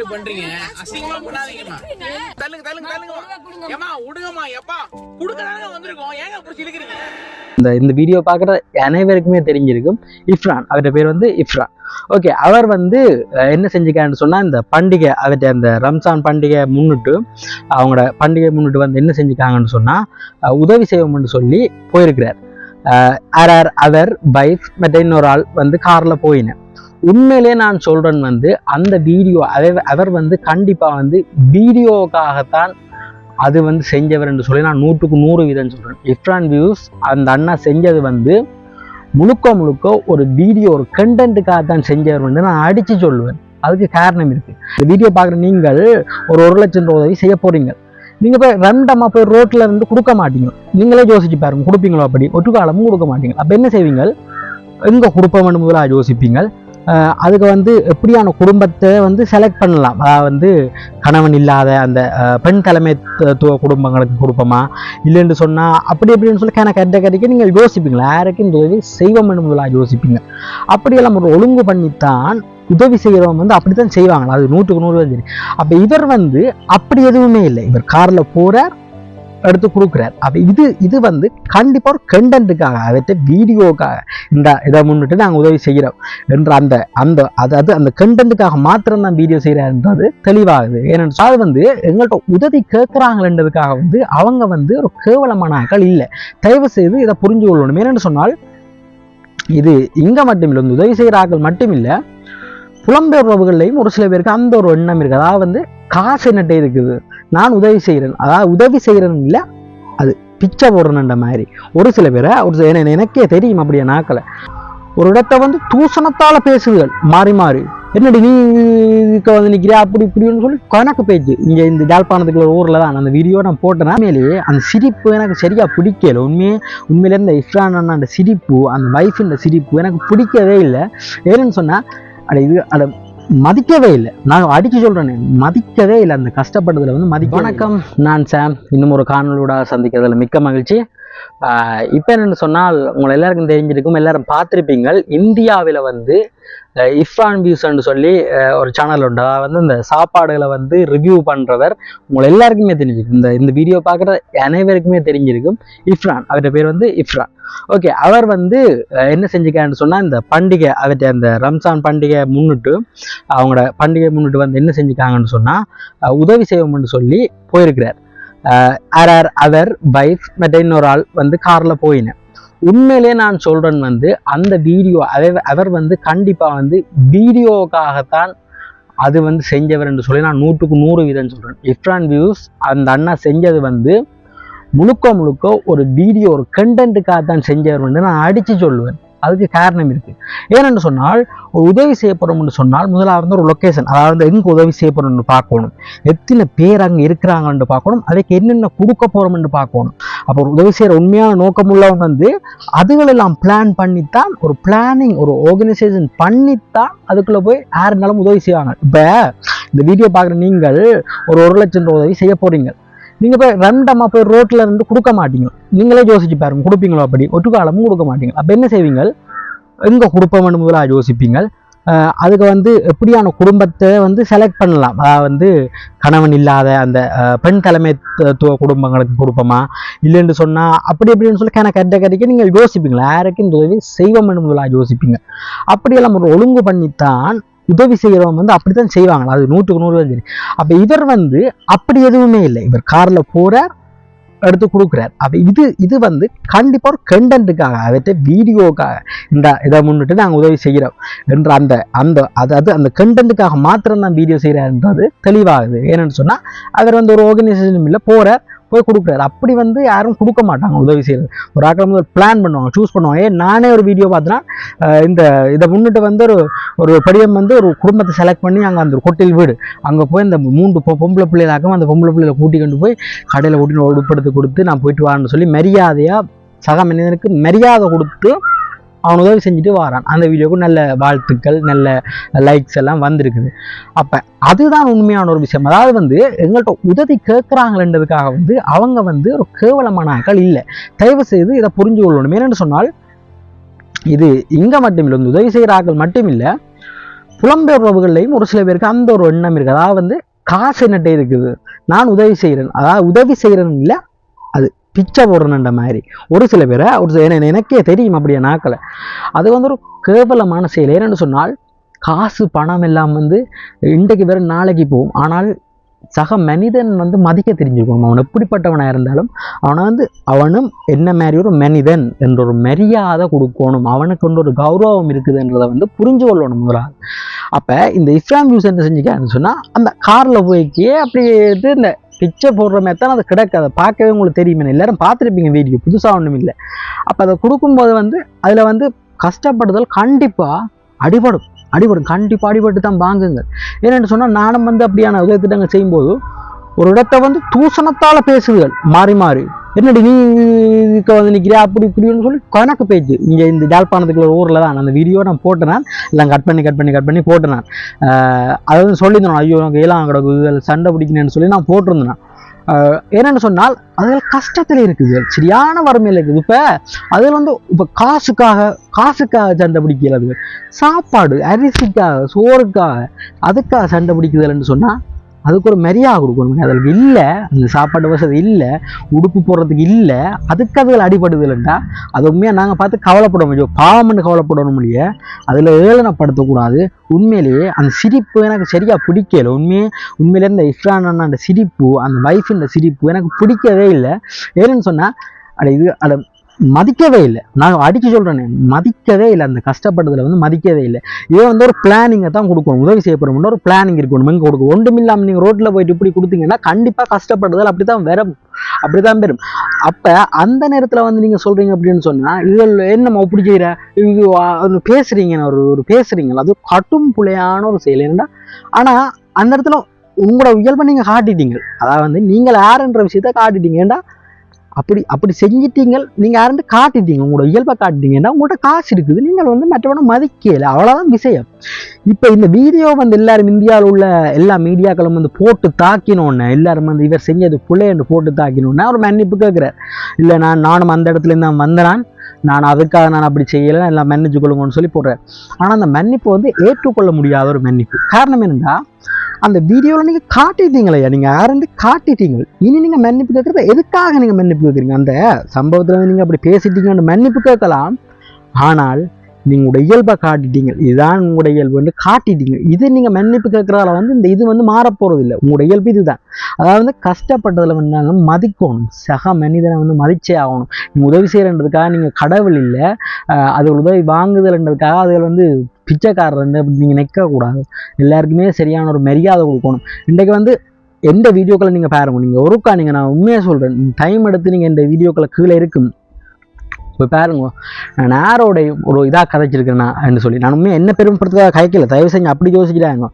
இப்படி பண்றீங்க? அசிங்கமா பண்ணாதீங்கம்மா தள்ளுங்க தள்ளுங்க தள்ளுங்க ஏமா விடுங்கம்மா எப்பா குடுக்கறாங்க வந்திருக்கோம். ஏங்க அப்படி சிலுக்கிறீங்க? இந்த இந்த வீடியோ பார்க்குற அனைவருக்குமே தெரிஞ்சிருக்கும். இஃப்ரான் அவருடைய பேர் வந்து இஃப்ரான் ஓகே அவர் வந்து என்ன செஞ்சுக்கான்னு சொன்னால் இந்த பண்டிகை அவர்கிட்ட அந்த ரம்ஜான் பண்டிகை முன்னிட்டு அவங்களோட பண்டிகை முன்னிட்டு வந்து என்ன செஞ்சுக்காங்கன்னு சொன்னால் உதவி செய்வோம்னு சொல்லி போயிருக்கிறார். ஆர் ஆர் அதர் அவர் வைஃப் மற்ற இன்னொரு ஆள் வந்து காரில் போயினேன். உண்மையிலே நான் சொல்கிறேன் வந்து அந்த வீடியோ அவர் அவர் வந்து கண்டிப்பாக வந்து வீடியோக்காகத்தான் அது வந்து செஞ்சவர் என்று சொல்லி நான் நூற்றுக்கு நூறு வீதம் சொல்கிறேன் இஃப்ரான் வியூஸ் அந்த அண்ணா செஞ்சது வந்து முழுக்க முழுக்க ஒரு வீடியோ ஒரு கண்டென்ட்டுக்காக தான் செஞ்சவர் வந்து நான் அடித்து சொல்லுவேன். அதுக்கு காரணம் இருக்குது இந்த வீடியோ பார்க்குற நீங்கள் ஒரு ஒரு லட்சம் ரூபா உதவி செய்ய போகிறீங்க நீங்க போய் ரெண்டமாக போய் ரோட்ல இருந்து கொடுக்க மாட்டீங்க. நீங்களே யோசிச்சு பாருங்க கொடுப்பீங்களோ அப்படி? ஒட்டு காலமும் கொடுக்க மாட்டீங்க. அப்போ என்ன செய்வீங்க? எங்க கொடுப்போம்னு முதலாக யோசிப்பீங்க. அதுக்கு வந்து எப்படியான குடும்பத்தை வந்து செலக்ட் பண்ணலாம்? அதாவது வந்து கணவன் இல்லாத அந்த பெண் தலைமைத்துவ குடும்பங்களுக்கு கொடுப்போமா? இல்லைன்னு சொன்னா அப்படி எப்படின்னு சொல்லி கணக்கு கட்ட நீங்கள் யோசிப்பீங்களா? யாருக்கும் இந்த உதவி செய்வோம்னு முதல்ல யோசிப்பீங்க. அப்படியெல்லாம் ஒரு ஒழுங்கு பண்ணித்தான் உதவி செய்கிறவங்க வந்து அப்படித்தான் செய்வாங்க அது நூற்றுக்கு நூறு சரி அப்போ இவர் வந்து அப்படி எதுவுமே இல்லை. இவர் காரில் போகிறார் எடுத்து கொடுக்குறார். அப்போ இது இது வந்து கண்டிப்பாக ஒரு கண்டென்ட்டுக்காக அவற்றை வீடியோக்காக இந்த இதை முன்னிட்டு நாங்கள் உதவி செய்கிறோம் என்ற அந்த அந்த அதாவது அந்த கண்டென்ட்டுக்காக மாத்திரம் தான் வீடியோ செய்கிறாருன்றது தெளிவாகுது. ஏனென்றால் அது வந்து எங்கள்கிட்ட உதவி கேட்குறாங்கன்றதுக்காக வந்து அவங்க வந்து ஒரு கேவலமான ஆட்கள் இல்லை. தயவு செய்து இதை புரிஞ்சு கொள்ளணும். ஏன்னு சொன்னால் இது இங்கே மட்டும் இல்லை இந்த உதவி செய்கிற ஆட்கள் மட்டும் இல்லை புலம்பெயர் உறவுகள்லையும் ஒரு சில பேருக்கு அந்த ஒரு எண்ணம் இருக்குது அதாவது வந்து காசு என்னட்டே இருக்குது. நான் உதவி செய்கிறேன் அதாவது உதவி செய்கிறேன் இல்லை அது பிச்சை போடுறேன்ற மாதிரி. ஒரு சில பேரை ஒரு சில- எனக்கே தெரியும் அப்படியே நாக்களை. ஒரு இடத்த வந்து தூசணத்தால் பேசுதல் மாறி மாறி. என்னடி நீ இதுக்கு வந்து நிற்கிறியா அப்படி இப்படின்னு சொல்லி கணக்கு பேச்சு. இங்கே இந்த ஜாழ்ப்பாணத்துக்குள்ள ஊரில் தான் அந்த வீடியோ நான் போட்டேன். உண்மையிலேயே அந்த சிரிப்பு எனக்கு சரியாக பிடிக்கல. உண்மையே உண்மையிலேருந்து இஸ்ரான் அண்ணா சிரிப்பு அந்த வைஃபின் சிரிப்பு எனக்கு பிடிக்கவே இல்லை. ஏன்னு சொன்னால் அட இது அட மதிக்கவே இல்லை. நான் அடிச்சு சொல்றேனே மதிக்கவே இல்லை. அந்த கஷ்டப்பட்டதில் வந்து மதிக்க வணக்கம் நான் சாம். இன்னும் ஒரு காணொலியோட சந்திக்கிறதுல மிக்க மகிழ்ச்சி. இப்போ என்னென்னு சொன்னால் உங்களை எல்லாருக்கும் தெரிஞ்சிருக்கும் எல்லாரும் பார்த்துருப்பீங்கள் இந்தியாவில் வந்து இஃப்ரான் வியூஸ்ன்னு சொல்லி ஒரு சேனல் உண்டு. அதாவது வந்து இந்த சாப்பாடுகளை வந்து ரிவ்யூ பண்ணுறவர் உங்களை எல்லாருக்குமே தெரிஞ்சிருக்கும். இந்த இந்த வீடியோ பார்க்குற அனைவருக்குமே தெரிஞ்சிருக்கும். இஃப்ரான் அவருடைய பேர் வந்து இஃப்ரான் ஓகே அவர் வந்து என்ன செஞ்சுக்கான்னு சொன்னால் இந்த பண்டிகை அவர்கிட்ட அந்த ரம்சான் பண்டிகை முன்னிட்டு அவங்களோட பண்டிகை முன்னிட்டு வந்து என்ன செஞ்சுக்காங்கன்னு சொன்னால் உதவி செய்வோம்னு சொல்லி போயிருக்கிறார். ஆர் ஆர் அவர் வைஃப் மற்ற இன்னொரு ஆள் வந்து காரில் போயினேன். உண்மையிலே நான் சொல்கிறேன் வந்து அந்த வீடியோ அவர் அவர் வந்து கண்டிப்பாக வந்து வீடியோக்காகத்தான் அது வந்து செஞ்சவர் என்று சொல்லி நான் நூற்றுக்கு நூறு வீதம் சொல்கிறேன் இஃப்ரான் வியூஸ் அந்த அண்ணா செஞ்சது வந்து முழுக்க முழுக்க ஒரு வீடியோ ஒரு கண்டென்ட்டுக்காக தான் செஞ்சவர் வந்து நான் அடித்து சொல்லுவேன். அதுக்கு காரணம் இருக்குது ஏனென்று சொன்னால் ஒரு உதவி செய்யப்படும்னு சொன்னால் முதலாவது வந்து ஒரு லொக்கேஷன் அதாவது எங்கே உதவி செய்யப்படும்னு பார்க்கணும். எத்தனை பேர் அங்கே இருக்கிறாங்கன்னு பார்க்கணும் அதுக்கு என்னென்ன கொடுக்க போகிறோம்னு பார்க்கணும். அப்போ ஒரு உதவி செய்கிற உண்மையான நோக்கம் உள்ளவங்க வந்து அதுகளெல்லாம் பிளான் பண்ணித்தான் ஒரு பிளானிங் ஒரு ஆர்கனைசேஷன் பண்ணித்தான் அதுக்குள்ளே போய் யாருனாலும் உதவி செய்வாங்க. இப்போ இந்த வீடியோ பார்க்குற நீங்கள் ஒரு ஒரு லட்சம் ரூபா உதவி செய்ய போகிறீங்க நீங்கள் போய் ரெண்டமாக போய் ரோட்டில் இருந்து கொடுக்க மாட்டீங்க. நீங்களே யோசிச்சு பாருங்க கொடுப்பீங்களோ அப்படி? ஒட்டு காலமும் கொடுக்க மாட்டீங்க. அப்போ என்ன செய்வீங்க? எங்கே கொடுப்போம்னு முதலாக யோசிப்பீங்க. அதுக்கு வந்து எப்படியான குடும்பத்தை வந்து செலக்ட் பண்ணலாம்? அதாவது வந்து கணவன் இல்லாத அந்த பெண் தலைமைத்துவ குடும்பங்களுக்கு கொடுப்போமா? இல்லைன்னு சொன்னால் அப்படி எப்படின்னு சொல்லி கணக்கு கட்ட கட்டிக்க நீங்கள் யோசிப்பீங்களா? யாருக்கும் இந்த உதவி செய்வோம்னு முதலாக யோசிப்பீங்க. அப்படியெல்லாம் ஒரு ஒழுங்கு பண்ணித்தான் உதவி செய்கிறவங்க வந்து அப்படித்தான் செய்வாங்க அது நூற்றுக்கு நூறு சரி. அப்போ இவர் வந்து அப்படி எதுவுமே இல்லை. இவர் காரில் போகிறார் எடுத்து கொடுக்குறார். அப்போ இது இது வந்து கண்டிப்பாக ஒரு கண்டென்ட்டுக்காக அவற்றை வீடியோக்காக இந்த இதை முன்னிட்டு நாங்கள் உதவி செய்கிறோம் என்ற அந்த அந்த அதாவது அந்த கண்டென்ட்டுக்காக மாத்திரம் தான் வீடியோ செய்கிறாருன்றது தெளிவாகுது. ஏன்னு சொன்னால் அவர் வந்து ஒரு ஆர்கனைசேஷன் இல்லை போகிறார் போய் கொடுக்குறாரு. அப்படி வந்து யாரும் கொடுக்க மாட்டாங்க உதவி செய்யறது. ஒரு ஆக்கள் வந்து ஒரு பிளான் பண்ணுவாங்க. சூஸ் பண்ணுவாங்க. ஏன்? நானே ஒரு வீடியோ பார்த்தேன்னா இந்த இதை முன்னிட்டு வந்து ஒரு ஒரு படியம் வந்து ஒரு குடும்பத்தை செலக்ட் பண்ணி அங்கே அந்த ஒரு கொட்டில் வீடு. அங்கே போய் இந்த மூன்று பொ- பொம்பளை பிள்ளைகளாக்கும் அந்த பொம்பளை பிள்ளைகளை கூட்டி கொண்டு போய் கடையில் கூட்டி உட்படுத்தி கொடுத்து நான் போயிட்டு வான்னு சொல்லி மரியாதையாக சக மனிதனுக்கு மரியாதை கொடுத்து அவன் உதவி செஞ்சுட்டு வாரான். அந்த வீடியோவுக்கு நல்ல வாழ்த்துக்கள் நல்ல லைக்ஸ் எல்லாம் வந்திருக்குது. அப்போ அதுதான் உண்மையான ஒரு விஷயம். அதாவது வந்து எங்கள்கிட்ட உதவி கேட்குறாங்களன்றதுக்காக வந்து அவங்க வந்து ஒரு கேவலமான ஆட்கள் இல்லை. தயவு செய்து இதை புரிஞ்சு கொள்ளணும். ஏன்னு சொன்னால் இது இங்கே மட்டும் இல்லை இந்த உதவி செய்கிற ஆட்கள் மட்டும் இல்லை புலம்பெயர் உறவுகள்லையும் ஒரு சில பேருக்கு அந்த ஒரு எண்ணம் இருக்குது அதாவது வந்து காசு என்னட்டே இருக்குது. நான் உதவி செய்கிறேன் அதாவது உதவி செய்கிறேன் இல்லை பிச்சை போடுறேன்ற மாதிரி. ஒரு சில பேரை ஒரு சில- எனக்கே தெரியும் அப்படியே நாக்களை. அது வந்து ஒரு கேவலமான செயல். ஏன்னு சொன்னால் காசு பணம் எல்லாம் வந்து இன்றைக்கு வேறு நாளைக்கு போகும். ஆனால் சக மனிதன் வந்து மதிக்க தெரிஞ்சுக்கணும் அவன் எப்படிப்பட்டவனாக இருந்தாலும் அவனை வந்து அவனும் என்ன மாதிரி ஒரு மனிதன் என்ற ஒரு மரியாதை கொடுக்கணும். அவனுக்கு கொண்டு ஒரு கௌரவம் இருக்குதுன்றதை வந்து புரிஞ்சு கொள்ளணும் முதலாக அப்போ இந்த இஸ்லாம் யூஸ் என்ன செஞ்சுக்கான்னு சொன்னால் அந்த காரில் போய்க்கே அப்படியே இது இந்த பிச்சை போடுற மாதிரி தான் அது கிடக்கு அதை பார்க்கவே உங்களுக்கு தெரியுமே. எல்லாரும் பார்த்துருப்பீங்க வீடியோ புதுசாக ஒன்றும் இல்லை. அப்போ அதை கொடுக்கும்போது வந்து அதில் வந்து கஷ்டப்படுதல் கண்டிப்பாக அடிபடும். அடிபடும். கண்டிப்பாக அடிபட்டு தான் வாங்குங்க. ஏன்னு சொன்னால் நானும் வந்து அப்படியான உதவி திட்டங்கள் செய்யும்போது ஒரு இடத்த வந்து தூசணத்தால் பேசுதுகள் மாறி மாறி. என்னடி நீ இதுக்கு வந்து நிற்கிறியா அப்படி இப்படின்னு சொல்லி கணக்கு பேச்சு. இங்கே இந்த ஜாழ்ப்பாணத்துக்குள்ள ஒரு ஊரில் தான். அந்த வீடியோ நான் போட்டேனான் எல்லாம் கட் பண்ணி கட் பண்ணி கட் பண்ணி போட்டேனான் நான் அதை வந்து சொல்லியிருந்தேன். ஐயோ எனக்கு ஏலாம் கிடக்கு இதில் சண்டை பிடிக்கணும்னு சொல்லி நான் போட்டிருந்தேன். என்னென்னு சொன்னால் அதில் கஷ்டத்தில் இருக்குது. சரியான வறுமையில் இருக்குது. இப்போ அதில் வந்து இப்போ காசுக்காக காசுக்காக சண்டை பிடிக்கிறது. சாப்பாடு அரிசிக்காக சோறுக்காக அதுக்காக சண்டை பிடிக்குதுன்னு சொன்னால் அதுக்கு ஒரு மரியாதை கொடுக்கணும். அதில் இல்லை அந்த சாப்பாடு வசதி இல்லை உடுப்பு போடுறதுக்கு இல்லை அதுக்கு அதுகள் இல்லைண்டா. அது உண்மையாக நாங்கள் பார்த்து கவலைப்பட முடியும் பாவம்னு கவலைப்படணும் இல்லையே. அதில் ஏளனப்படுத்தக்கூடாது. உண்மையிலேயே அந்த சிரிப்பு எனக்கு சரியாக பிடிக்கல. உண்மையே உண்மையிலே இந்த இஃப்ரான் அண்ணா சிரிப்பு அந்த வைஃபின் சிரிப்பு எனக்கு பிடிக்கவே இல்லை. ஏன்னு சொன்னால் அட இது அட மதிக்கவே இல்லை. நான் அடிக்க சொல்கிறேனே மதிக்கவே இல்லை. அந்த கஷ்டப்பட்டதில் வந்து மதிக்கவே இல்லை. இதே வந்து ஒரு பிளானிங்கை தான் கொடுக்கணும் உதவி செய்யப்படும்னா ஒரு பிளானிங் இருக்கணும் இங்கே கொடுக்கும் ஒன்றும் இல்லாமல் நீங்கள் ரோட்டில் போயிட்டு இப்படி கொடுத்தீங்கன்னா கண்டிப்பாக கஷ்டப்படுதல் அப்படி தான் வரும். அப்படி தான் பெறும் அப்போ அந்த நேரத்தில் வந்து நீங்கள் சொல்கிறீங்க அப்படின்னு சொன்னால் இதில் என்னம்மா இப்படி செய்கிற இது பேசுகிறீங்க ஒரு ஒரு பேசுகிறீங்களா அது கட்டும் புலையான ஒரு செயல். என்னடா ஆனால் அந்த இடத்துல உங்களோட இயல்பை நீங்கள் காட்டிட்டீங்க. அதாவது வந்து நீங்கள் யாருன்ற விஷயத்த காட்டிட்டீங்க. ஏன்டா அப்படி அப்படி செஞ்சிட்டீங்க நீங்கள் யாருந்து காட்டிட்டீங்க. உங்களோட இயல்பை காட்டிட்டீங்கன்னா உங்கள்கிட்ட காசு இருக்குது. நீங்கள் வந்து மற்றவனை மதிக்கல அவ்வளோதான் விஷயம். இப்போ இந்த வீடியோ வந்து எல்லாரும் இந்தியாவில் உள்ள எல்லா மீடியாக்களும் வந்து போட்டு தாக்கினோன்னே எல்லாரும் வந்து இவர் செஞ்சது புள்ளைன்னு போட்டு தாக்கினோன்னு அவர் மன்னிப்பு கேட்குறார். இல்லை நான் நானும் அந்த இடத்துல இருந்து நான் வந்தனான் நான் அதுக்காக நான் அப்படி செய்யலை எல்லாம் மன்னிச்சு கொள்ளுங்கன்னு சொல்லி போடுறேன் ஆனால் அந்த மன்னிப்பு வந்து ஏற்றுக்கொள்ள முடியாத ஒரு மன்னிப்பு. காரணம் என்னென்னா அந்த வீடியோவில் நீங்கள் காட்டிட்டீங்களையா நீங்கள் யாருன்னு காட்டிட்டீங்க. இனி நீங்கள் மன்னிப்பு கேட்குறத எதுக்காக நீங்கள் மன்னிப்பு கேட்குறீங்க? அந்த சம்பவத்தில் நீங்கள் அப்படி பேசிட்டீங்கன்னு மன்னிப்பு கேட்கலாம். ஆனால் நீங்கள் உங்களோட இயல்பை காட்டிட்டீங்க. இதுதான் உங்களுடைய இயல்புன்னு காட்டிட்டீங்க. இது நீங்கள் மன்னிப்பு கேட்குறதால வந்து இந்த இது வந்து மாறப்போகிறது இல்லை உங்களோட இயல்பு இதுதான். அதாவது வந்து கஷ்டப்பட்டதில் வந்து மதிக்கணும். சக மனிதனை வந்து மதிச்சே ஆகணும். நீங்கள் உதவி செய்கிறன்றதுக்காக நீங்கள் கடவுள் இல்லை. அது உதவி வாங்குதல்ன்றதுக்காக அதில் வந்து பிச்சைக்காரர் அப்படி நீங்கள் நிற்கக்கூடாது எல்லாருக்குமே சரியான ஒரு மரியாதை கொடுக்கணும். இன்றைக்கு வந்து எந்த வீடியோக்களை நீங்கள் பாருங்க. நீங்கள் ஒருக்கா நீங்கள் நான் உண்மையாக சொல்கிறேன் டைம் எடுத்து நீங்கள் இந்த வீடியோக்களை கீழே இருக்கும். இப்போ பாருங்க. நான் யாரோட ஒரு இதாக கதைச்சிருக்கேன்னா சொல்லி. நான் உண்மையாக என்ன பெருமைப்படுத்துக்காக கதைக்கல. தயவு செஞ்சு அப்படி யோசிக்கிறாங்க.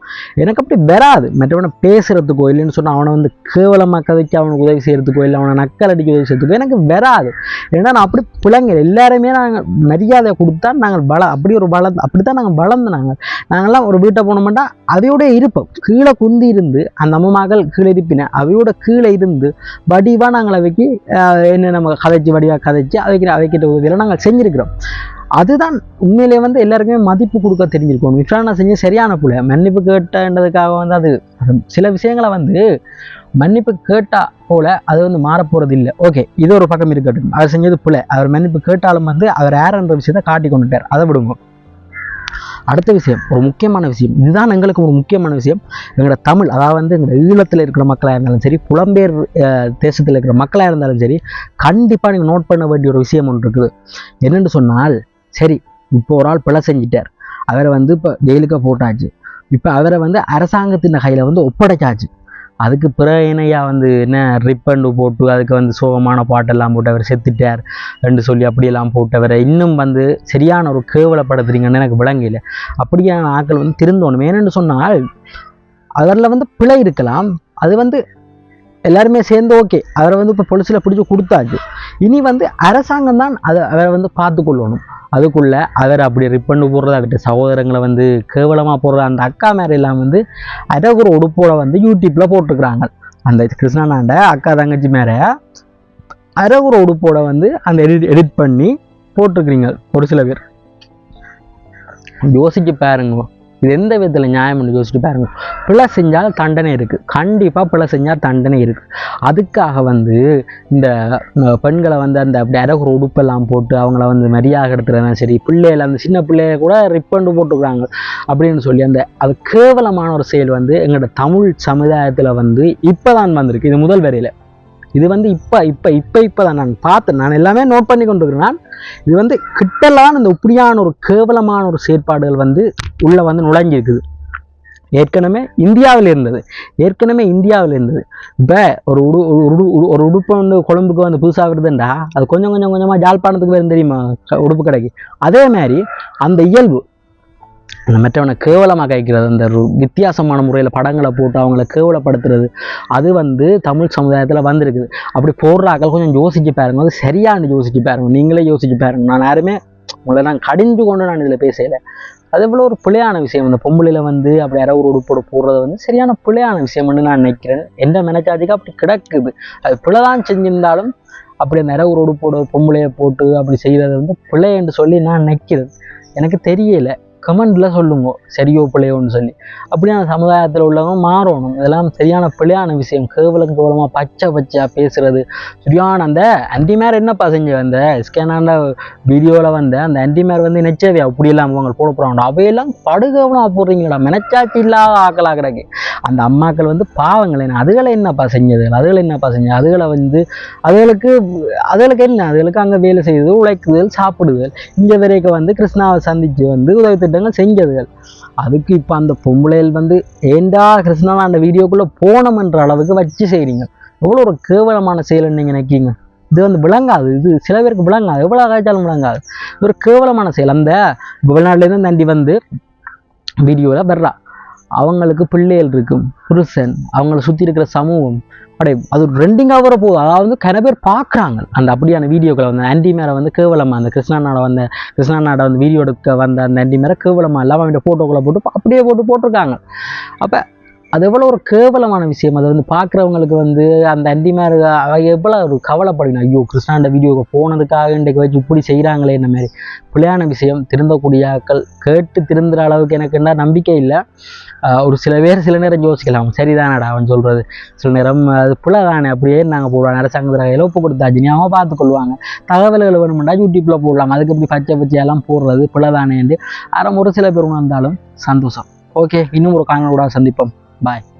எனக்கு அப்படி வராது. மற்றவனை பேசுகிறதுக்கோ இல்லைன்னு சொன்னால் அவனை வந்து கேவலமாக கதைச்சு அவனுக்கு உதவி செய்கிறதுக்கோ இல்லை அவனை நக்கல் அடிக்க உதவி செய்யறதுக்கோ எனக்கு வராது. ஏன்னா நான் அப்படி பிள்ளைங்க எல்லாருமே நாங்கள் மரியாதை கொடுத்தா நாங்கள் வள அப்படி ஒரு பல அப்படி தான் நாங்கள் வளர்ந்து நாங்கள் நாங்கள்லாம் ஒரு வீட்டை போனோம்னா அதையோட இருப்போம். கீழே குந்தி இருந்து அந்த அம்மாக்கள் கீழே இருப்பினேன் அவையோட கீழே இருந்து வடிவாக நாங்கள் அவைக்கு என்ன நம்ம கதைச்சு வடிவாக கதைச்சு அவைக்கிற அவைக்கிட்ட உதவியில் நாங்கள் செஞ்சுருக்கிறோம். அதுதான் உண்மையிலே வந்து எல்லாருக்குமே மதிப்பு கொடுக்க தெரிஞ்சிருக்கணும் இஃப்ரான் நான் செஞ்ச சரியான புள்ள. மன்னிப்பு கேட்டன்றதுக்காக வந்து அது அது சில விஷயங்களை வந்து மன்னிப்பு கேட்டா போல அது வந்து மாறப்போகிறது இல்லை ஓகே இது ஒரு பக்கம் இருக்கட்டும். அவர் செஞ்சது புள்ள. அவர் மன்னிப்பு கேட்டாலும் வந்து அவர் யாருன்ற விஷயத்தை காட்டி கொண்டுட்டார். அதை விடுங்க. அடுத்த விஷயம் ஒரு முக்கியமான விஷயம். இதுதான் எங்களுக்கு ஒரு முக்கியமான விஷயம். எங்களோட தமிழ் அதாவது வந்து எங்களோட ஈழத்தில் இருக்கிற மக்களாக இருந்தாலும் சரி புலம்பெயர் தேசத்தில் இருக்கிற மக்களாக இருந்தாலும் சரி கண்டிப்பாக நீங்கள் நோட் பண்ண வேண்டிய ஒரு விஷயம் ஒன்று இருக்குது. என்னென்னு சொன்னால் சரி இப்போ ஒரு ஆள் பிழை செஞ்சிட்டார். அவரை வந்து இப்போ ஜெயிலுக்கு போட்டாச்சு. இப்போ அவரை வந்து அரசாங்கத்தின் கையில் வந்து ஒப்படைச்சாச்சு. அதுக்கு பிறகு என்னையா வந்து என்ன ரிப்பண்டு போட்டு அதுக்கு வந்து சோகமான பாட்டெல்லாம் போட்டு அவர் செத்துட்டார். ரெண்டு சொல்லி அப்படியெல்லாம் போட்டவரை. இன்னும் வந்து சரியான ஒரு கேவலப்படுத்துறீங்கன்னு எனக்கு விளங்கல. அப்படியான ஆட்கள் வந்து திருந்தோணும். ஏனென்று சொன்னால் அதில் வந்து பிழை இருக்கலாம். அது வந்து எல்லாருமே சேர்ந்து ஓகே. அவரை வந்து இப்போ பொலிசில் பிடிச்சி கொடுத்தாச்சு. இனி வந்து அரசாங்கம் தான் அதை அவரை வந்து பார்த்து கொள்ளணும் அதுக்குள்ளே அதர் அப்படி ரிப்பண்டு போடுறது அவர்கிட்ட சகோதரங்களை வந்து கேவலமாக போடுற அந்த அக்கா மேரெல்லாம் வந்து அரகுற உடுப்போட வந்து யூடியூப்பில் போட்டிருக்கிறாங்க. அந்த கிருஷ்ணாண்டாண்ட அக்கா தங்கச்சி மேலே அரகுற உடுப்போட வந்து அந்த எடிட் எடிட் பண்ணி போட்டிருக்கிறீங்க ஒரு சில பேர். யோசிக்க பாருங்க இது எந்த விதத்தில் நியாயம்னு யோசிச்சுட்டு பாருங்க. பிழை செஞ்சால் தண்டனை இருக்குது கண்டிப்பாக பிழை செஞ்சால் தண்டனை இருக்குது அதுக்காக வந்து இந்த பெண்களை வந்து அந்த அப்படி அரகுற உடுப்பெல்லாம் போட்டு அவங்கள வந்து மரியாதை எடுத்துகிறதா சரி பிள்ளையில அந்த சின்ன பிள்ளைய கூட ரிப்பண்டு போட்டுக்கிறாங்க அப்படின்னு சொல்லி அந்த அது கேவலமான ஒரு செயல் வந்து எங்களோட தமிழ் சமுதாயத்தில் வந்து இப்போ தான் வந்திருக்கு. இது முதல் வரையில். இது வந்து இப்போ இப்போ இப்போ இப்போ தான் நான் பார்த்தேன் நான் எல்லாமே நோட் பண்ணி கொண்டு இருக்கிறேன் இது வந்து கிட்டலான இந்த இப்படியான ஒரு கேவலமான ஒரு செயற்பாடுகள் வந்து உள்ளே வந்து நுழைஞ்சிருக்குது ஏற்கனவே இந்தியாவில் இருந்தது. ஏற்கனவே இந்தியாவில் இருந்தது. இப்போ ஒரு உடு ஒரு உடு- ஒரு உடுப்பு வந்து கொழம்புக்கு வந்து புதுசாக வருதுண்டா அது கொஞ்சம் கொஞ்சம் கொஞ்சமாக ஜாழ்ப்பாணத்துக்கு வரும் தெரியுமா க- உடுப்பு கடைக்கு. அதே மாதிரி அந்த இயல்பு மற்றவனை கேவலமாக கைக்கிறது அந்த வித்தியாசமான முறையில் படங்களை போட்டு அவங்கள கேவலப்படுத்துறது அது வந்து தமிழ் சமுதாயத்தில் வந்திருக்குது. அப்படி போடுறாக்கள் கொஞ்சம் யோசிச்சு பாருங்க. அது சரியானு யோசிச்சு பாருங்க. நீங்களே யோசிச்சு பாருங்க. நான் யாருமே உங்களை நான் கடிஞ்சு கொண்டு நான் இதில் பேசலை. அது போல் ஒரு பிழையான விஷயம். இந்த பொம்பளையில் வந்து அப்படி யாரோ ஒரு உடுப்போட போடுறது வந்து சரியான பிழையான விஷயம்னு நான் நினைக்கிறேன். எந்த மெனச்சாதிக்கு அப்படி கிடக்குது. அது பிழைதான் செஞ்சிருந்தாலும் அப்படி அந்த இரவு ஒரு உடுப்போட பொம்பளையை போட்டு அப்படி செய்கிறது வந்து பிழை என்று சொல்லி நான் நினைக்கிறேன் எனக்கு தெரியலை. கமெண்டில் சொல்லுங்க. சரியோ பிள்ளையோன்னு சொல்லி. அப்படியான சமுதாயத்தில் உள்ளவங்க மாறணும். இதெல்லாம் சரியான பிள்ளையான விஷயம். கேவலம் கேவலமாக பச்சை பச்சையாக பேசுறது. சரியான அந்த அண்டிமேர் என்னப்பா செஞ்ச அந்த ஸ்கேனாண்ட வீடியோவில் வந்த அந்த அண்டிமேர் வந்து நெச்சவே அப்படி இல்லாமல் அவங்க போட போகிறாங்க அவையெல்லாம் படுகவனாக போடுறீங்களா மெனச்சாட்சி இல்லாத ஆக்களாக கிடக்கு. அந்த அம்மாக்கள் வந்து பாவங்கள் என்ன? அதுகளை என்னப்பா செஞ்சது? அதுகளை என்னப்பா செஞ்சது? அதுகளை வந்து அதுகளுக்கு அதுகளுக்கு என்ன? அதுகளுக்கு அங்கே வேலை செய்யுது உழைக்குதல் சாப்பிடுதல். இங்கே வரைக்கும் வந்து கிருஷ்ணாவை சந்திச்சு வந்து உதவி திட்டங்கள் செஞ்சதுகள். அதுக்கு இப்போ அந்த பொம்பளைகள் வந்து ஏண்டா கிருஷ்ணா அந்த வீடியோக்குள்ளே போனோம்ன்ற அளவுக்கு வச்சு செய்கிறீங்க எவ்வளோ ஒரு கேவலமான செயல்னு நீங்கள் நினைக்கிங்க. இது வந்து விளங்காது. இது சில பேருக்கு விளங்காது. எவ்வளோ காய்ச்சாலும் விளங்காது. ஒரு கேவலமான செயல். அந்த வெளிநாட்டிலேருந்து தண்டி வந்து வீடியோவில் வர்றா. அவங்களுக்கு பிள்ளைகள் இருக்கும் புருஷன் அவங்கள சுற்றி இருக்கிற சமூகம். அப்படியே அது ரெண்டிங்காக வர போகுது. அதாவது கன பேர் பார்க்குறாங்க அந்த அப்படியான வீடியோக்களை வந்து ஆண்டி மேரை வந்து கேவலமாக அந்த கிருஷ்ணாநாட வந்த கிருஷ்ணாநாட வந்து வீடியோ எடுக்க வந்த அந்த ஆண்டி மேரை கேவலமாக இல்லாமல் அவன் ஃபோட்டோக்களை போட்டு அப்படியே போட்டு போட்டிருக்காங்க. அப்போ அது எவ்வளோ ஒரு கேவலமான விஷயம். அதை வந்து பார்க்குறவங்களுக்கு வந்து அந்த அண்டி எவ்வளோ ஒரு கவலைப்படணும். ஐயோ கிருஷ்ணாண்ட வீடியோவுக்கு போனதுக்காக இன்றைக்கு வச்சு இப்படி செய்கிறாங்களே இந்த மாதிரி. பிள்ளையான விஷயம் திருந்தக்கூடிய ஆக்கள் கேட்டு திருந்துற அளவுக்கு எனக்கு என்ன நம்பிக்கை இல்லை. ஒரு சில பேர் சில நேரம் யோசிக்கலாம். சரிதானடா அவன் சொல்கிறது சில நேரம் அது பிள்ளை தானே அப்படியே நாங்கள் போடுவாங்க. அரசாங்கத்தில் இழப்பு ஒப்பு கொடுத்தாச்சு நீ அவன் பார்த்துக்கொள்வாங்க தகவல்கள் வேணுமெண்டா யூடியூப்பில் போடலாம். அதுக்கு இப்படி பச்சை பச்சையெல்லாம் போடுறது புல தானேன்னு அறம் ஒரு சில பேர் உணர்ந்தாலும் சந்தோஷம். ஓகே இன்னும் ஒரு காணொலியோட சந்திப்போம். பாய்